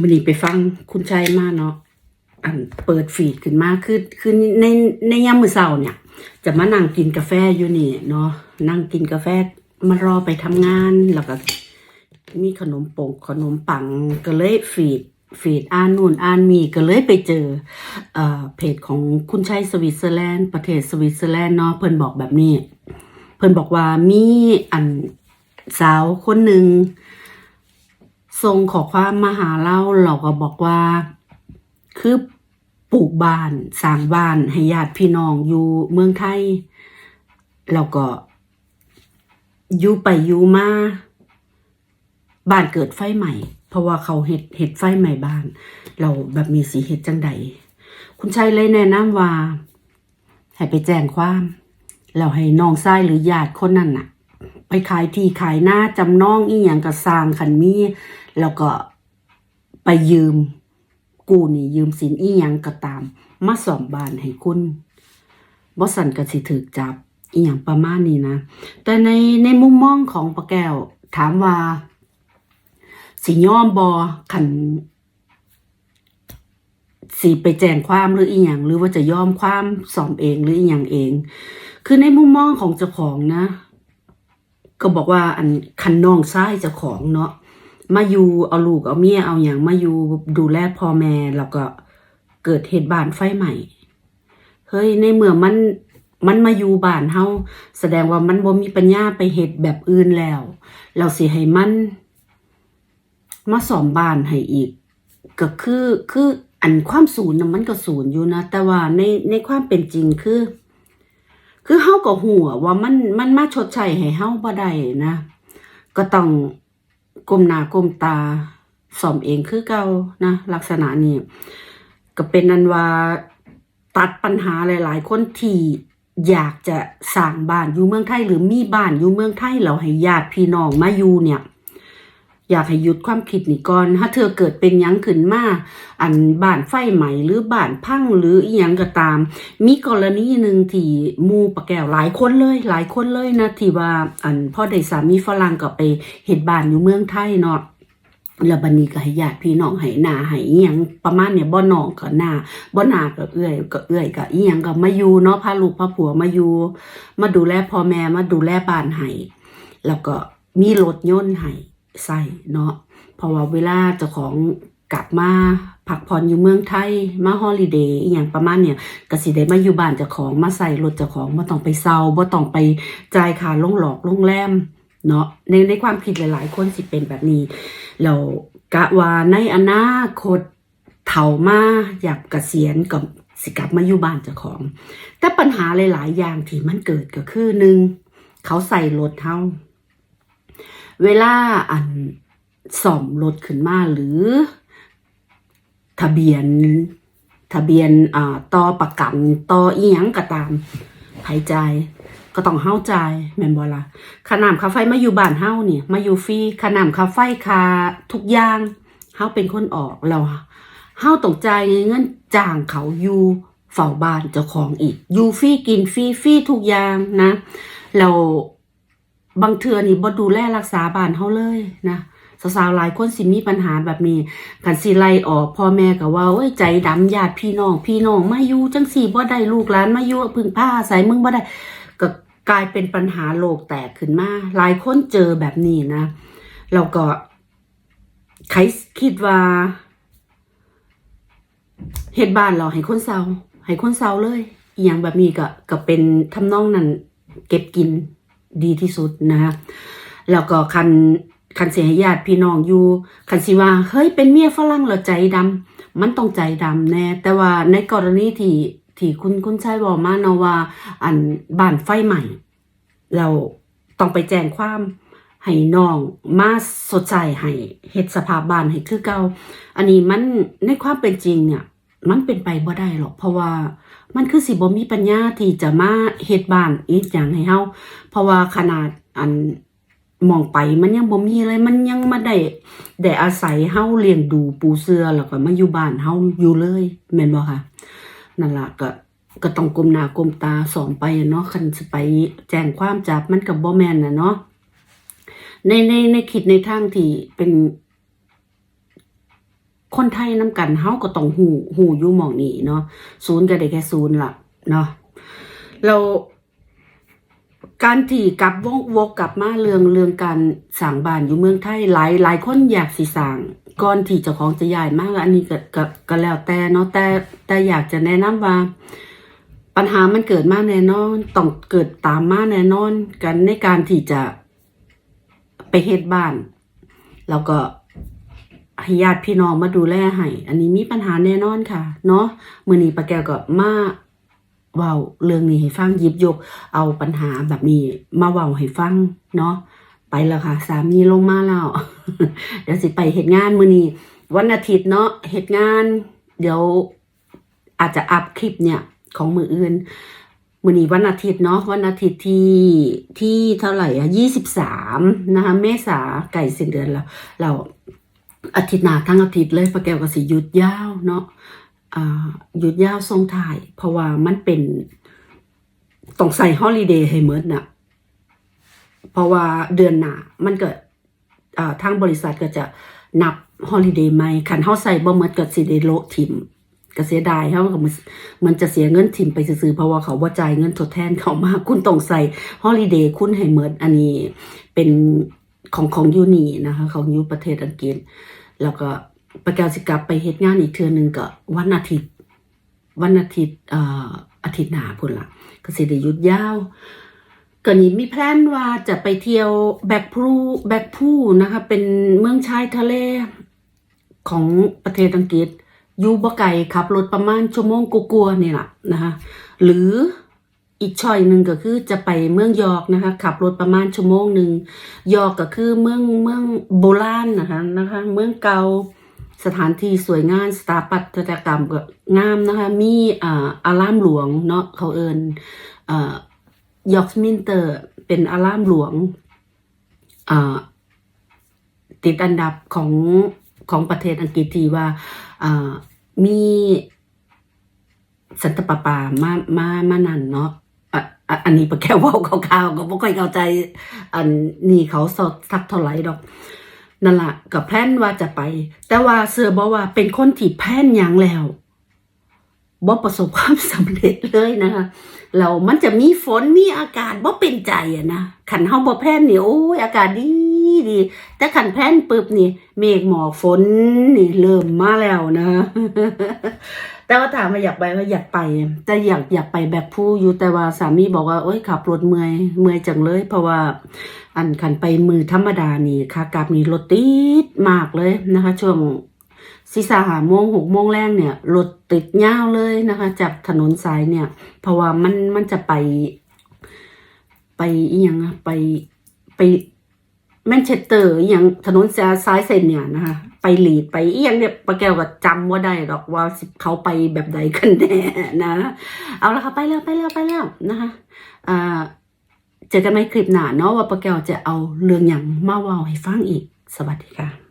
มันนี่ไปฟังคุณชัยมาเนาะอันเปิดฟีดขึ้นมาคือคือในในยามมื้อเช้าเนี่ย จะมานั่งกินกาแฟอยู่นี่เนาะนั่งกินกาแฟมารอไปทำงานแล้วก็มีขนมปงขนมปังก็เลยฟีดฟีดอ่านนู่นอ่านมีก็เลยไปเจอเอ่อเพจของคุณชัยสวิตเซอร์แลนด์ประเทศสวิตเซอร์แลนด์เนาะเพิ่นบอกแบบนี้ เพิ่นบอกว่ามีอันสาวคนหนึ่ง ส่งขอความมาหาเราเราก็บอกว่า คือปลูกบ้านสร้างบ้านให้ญาติพี่น้องอยู่เมืองไทยแล้วก็อยู่ไปอยู่มาบ้านเกิดไฟใหม่ เพราะว่าเขาเห็ดเห็ดไฟใหม่บ้าน เราแบบมีสีเห็ดจังใดคุณชัยเลยแนะนำว่า ให้ไปแจ้งความแล้วให้น้องชายหรือญาติคนนั้นน่ะ ไปขายที่ขายหน้าจำนองอีหยังกับสร้างคันมี แล้วก็ไปยืมกู้นี่ยืมสินอีหยังก็ตาม มาสอมบ้านให้คุณบ่สันก็สิถูกจับอีหยังประมาณนี้นะ แต่ในในมุมมองของปะแก้วถามว่า สิยอมบอขันสิไปแจ้งความหรืออีหยังหรือว่าจะยอมความสอมเองหรืออีหยังเอง คือในมุมมองของเจ้าของนะ ก็บอกว่าอันคันน้องซ้ายเจ้าของเนาะ มาอยู่เอาลูกเอาเมียเอาอย่างมาอยู่ดูแลพ่อแม่แล้วก็เกิดเหตุบานไฟใหม่เฮ้ยในเมื่อมันมันมาอยู่บ้านเฮาแสดงว่ามันบ่มีปัญญาไปเฮ็ดแบบอื่นแล้ว เราสิให้มันมาสอมบ้านให้อีก ก็คือคืออันความศูนย์นะมันก็ศูนย์อยู่นะ แต่ว่าในในความเป็นจริงคือ คือเฮาก็หัวว่ามันมันมาชดใช้ให้เฮาบ่ได้นะ ก็ต้อง ก้มหน้าก้มตาสอมเองคือเก่านะลักษณะนี้ก็เป็นนันว่าตัดปัญหาหลาย ๆ คนที่อยากจะสร้างบ้านอยู่เมืองไทยหรือมีบ้านอยู่เมืองไทยแล้วให้ญาติพี่น้องมาอยู่เนี่ย อยากให้หยุดความคิดนี่ก่อน ถ้าเธอเกิดเป็นยังขึ้นมา อันบ้านไฟไหมหรือบ้านพังหรืออีหยังก็ตาม มีกรณีหนึ่งที่มูปะแก้วหลายคนเลย หลายคนเลยนะที่ว่าอันพ่อได้สามีฝรั่งก็ไปเฮ็ดบ้านอยู่เมืองไทยเนาะแล้วบัดนี้ก็ให้ญาติพี่น้องให้หนาให้อียงประมาณเนี่ยบ่น้องก็หน้าบ่หนาก็เอื้อยก็เอื้อยก็อียังก็มาอยู่เนาะพาลูกพาผัวมาอยู่มาดูแลพ่อแม่มาดูแลบ้านให้แล้วก็มีรถยนต์ให้ ใส่เนาะเพราะว่าเวลาเจ้าของกลับมาพักผ่อนอยู่เมืองไทยมาฮอลิเดย์อหย่างประมาณเนี่ยกสิได้มาอยู่บ้านเจ้าของมาใส่รถเจ้าของบ่ต้องไปเซาบ่ต้องไปจ่ายค่าโรงหลอกโรงแรมเนาะในในความคิดหลาย ๆ คนสิเป็นแบบนี้เรากะว่าในอนาคตเฒ่ามาอยากเกษียณกับสิกลับมาอยู่บ้านเจ้าของ แต่ปัญหาหลาย ๆ อย่างที่มันเกิดก็คือหนึ่งเขาใส่รถเฮา เวลาอันซ่อมรถขึ้นมาหรือ ทะเบียน ทะเบียนอ่าต่อประกันต่ออีหยังก็ตามหายใจ ก็ต้องเฮาใจแม่นบ่ล่ะค่าน้ำค่าไฟมาอยู่บ้านเฮาเนี่ย มาอยู่ฟรีค่าน้ำค่าไฟค่าทุกอย่างเฮาเป็นคนออกแล้วเฮาต้องจ่ายเงินจ้างเขาอยู่เฝ้าบ้านเจ้าของอีก อยู่ฟรีกินฟรีฟรีทุกอย่างนะแล้ว บางเทือนี่บ่ดูแลรักษาบ้านเฮาเลยนะสาวๆหลายคนสิมีปัญหาแบบนี้กันสิไล่ออกพ่อแม่ก็ว่าโอ้ยใจดำญาติพี่น้อง พี่น้องมาอยู่จังสี่บ่ได้ลูกหลานมาอยู่พึ่งผ้าอาศัยมึงบ่ได้ก็กลายเป็นปัญหาโลกแตกขึ้นมาหลายคนเจอแบบนี้นะเราก็ใครคิดว่าเฮ็ดบ้านเราให้คนเซาให้คนเซาเลยอย่างแบบนี้ก็ก็เป็นทำนองนั้นเก็บกิน ดีที่สุดนะคะแล้วก็คันคันเสียญาติพี่น้องอยู่คันสิว่าเฮ้ยเป็นเมียฝรั่งแล้วใจดำมันต้องใจดำแน่แต่ว่าในกรณีที่ที่คุณคุณชายบอกมาเนาะว่า อันบ้านไฟใหม่ เราต้องไปแจ้งความให้น้องมาสดใสให้เฮ็ดสภาพบ้านให้คือเก่าอันนี้มันในความเป็นจริงเนี่ย มันเป็นไปบ่ได้หรอกเพราะว่า มันคือสิบ่มีปัญญาที่จะมาเฮ็ดบ้านอีกอย่างให้เฮาเพราะว่าขนาดอันมองไปมันยังบ่มีเลยมันยังมาได้ได้อาศัยเฮาเลี้ยงดูปูเสือแล้วก็มาอยู่บ้านเฮาอยู่เลยแม่นบ่คะนั่นล่ะก็ก็ต้องก้มหน้าก้มตาสอนไปเนาะคันสิไปแจ้งความจับมันก็บ่แม่นน่ะเนาะในในในคิดในทางที่เป็น คนไทยนํกันเฮาก็ต้องฮู้ฮู้อยู่หมองนี้เนาะศูนย์ก็ได้แค่ศูนย์ล่ะเนาะเราการที่กลับวกวกกลับมาเรื่องเรื่องการสร้างบ้านอยู่เมืองไทยหลายหลายคนอยากสิสร้างก่อนที่เจ้าของจะย้ายมากอันนี้ก็ก็ก็แล้วแต่เนาะแต่แต่อยากจะแนะนำว่า ปัญหามันเกิดมาแน่นอนต้องเกิดตามมาแน่นอนกันในการที่จะไปเฮ็ดบ้าน แล้วก็ ให้ญาติพี่น้องมาดูแลให้อันนี้มีปัญหาแน่นอนค่ะ เนาะมื้อนี้ป้าแก้วก็มาเว้าเรื่องนี้ให้ฟังหยิบยก เอาปัญหาแบบนี้ มาเว้าให้ฟังเนาะไปแล้วค่ะ สามีลงมาแล้วเดี๋ยวสิไปเฮ็ดงานมื้อนี้วันอาทิตย์เนาะเฮ็ดงาน เดี๋ยวอาจจะอัพคลิปเนี่ยของมืออื่นมือนี้วันอาทิตย์เนาะวันอาทิตย์ที่ที่เท่าไหร่อะยี่สิบสามนะคะเมษาไก่สิ้นเดือนแล้วเรา อาทิตย์หน้าทั้งอาทิตย์เลยป้าแก้วก็สิหยุดยาวเนาะหยุดยาวทรงถ่าย เพราะว่ามันเป็นต้องใส่ฮอลิเดย์ให้เมิดน่ะเพราะว่าเดือนหน้ามันเกิดทางบริษัทก็จะนับฮอลิเดย์ใหม่คันเฮาใส่บ่เมิดก็สิได้โลทิมก็เสียดายเฮาก็มันมันจะเสียเงินทิมไปซื่อๆเพราะว่าเขาบ่จ่ายเงินทดแทนเขามาคุณต้องใส่ฮอลิเดย์คุณให้เมิดอันนี้เป็น ของของยูนีนะคะ ของยูประเทศอังกฤษ แล้วก็ประกาศสิกลับไปเฮ็ดงานอีกเทือหนึงก็วันอาทิตย์ วันอาทิตย์เอ่ออาทิตย์หน้าพุ่นละก็สิได้หยุดยาวก็นี่มีแพลนว่าจะไปเที่ยวแบกพูแบกพูนะคะ เป็นเมืองชายทะเลของประเทศอังกฤษอยู่บ่ไกลขับรถประมาณชั่วโมงกลัวๆนี่แหละนะคะหรือ อีกช่อยหนึ่งก็คือจะไปเมืองยอร์กนะคะ ขับรถประมาณชั่วโมงหนึ่งยอร์กก็คือเมืองเมืองโบราณนะคะนะคะ เมืองเก่าสถานที่สวยงามสถาปัตยกรรมก็งามนะคะ มีอ่าอารามหลวงเนาะเขาเอินอ่ายอร์กมินเตอร์เป็นอารามหลวงอ่าติดอันดับของของประเทศอังกฤษที่ว่าอ่ามีสันตปาปามามามานั่นเนาะ อันนี้ปแค่ว่าข่าวๆก็บ่ค่อยเข้าใจ อันนี้เขาสดสักเท่าไหร่ดอกนั่นละกับแพลนว่าจะไป แต่ว่าเสือบอกว่าเป็นคนที่แพลนยังแล้วบ่ประสบความสำเร็จเลยนะคะแล้วมันจะมีฝนมีอากาศบ่เป็นใจอะนะขันเฮาบ่แพลนนี่โอ้ยอากาศดีดีแต่ขันแพลนปึ๊บนี่ เมฆหมอกฝนนี่เริ่มมาแล้วนะ แต่ว่าถามว่าอยากไปก็อยากไป แต่อยากอยากไปแบบผู้อยู่แต่ว่าสามีบอกว่าโอ้ยขับรถเมื่อยเมื่อยจังเลย เพราะว่าอันขันไปมือธรรมดานี่ค่ะกลับนี่รถติดมากเลยนะคะ ช่วงสีสาหาโมงหกโมงแรกเนี่ยรถติดยาวเลยนะคะ จากถนนสายเนี่ย เพราะว่ามันมันจะไป ไปอีหยังอะไปไป แมนเชสเตอร์อหยังถนนซ้ายเส้นเนี่ยนะคะไปหลีดไปอียงเนี่ยปะแก้วก็จำว่าได้หรอกว่าเขาไปแบบใดกันแน่นะ เอาละค่ะไปแล้วไปแล้วไปแล้วนะคะอ่าเจอกันในคลิปหน้าเนาะว่าปะแก้วจะเอาเรื่องอย่างมาว่าให้ฟังอีกสวัสดีค่ะ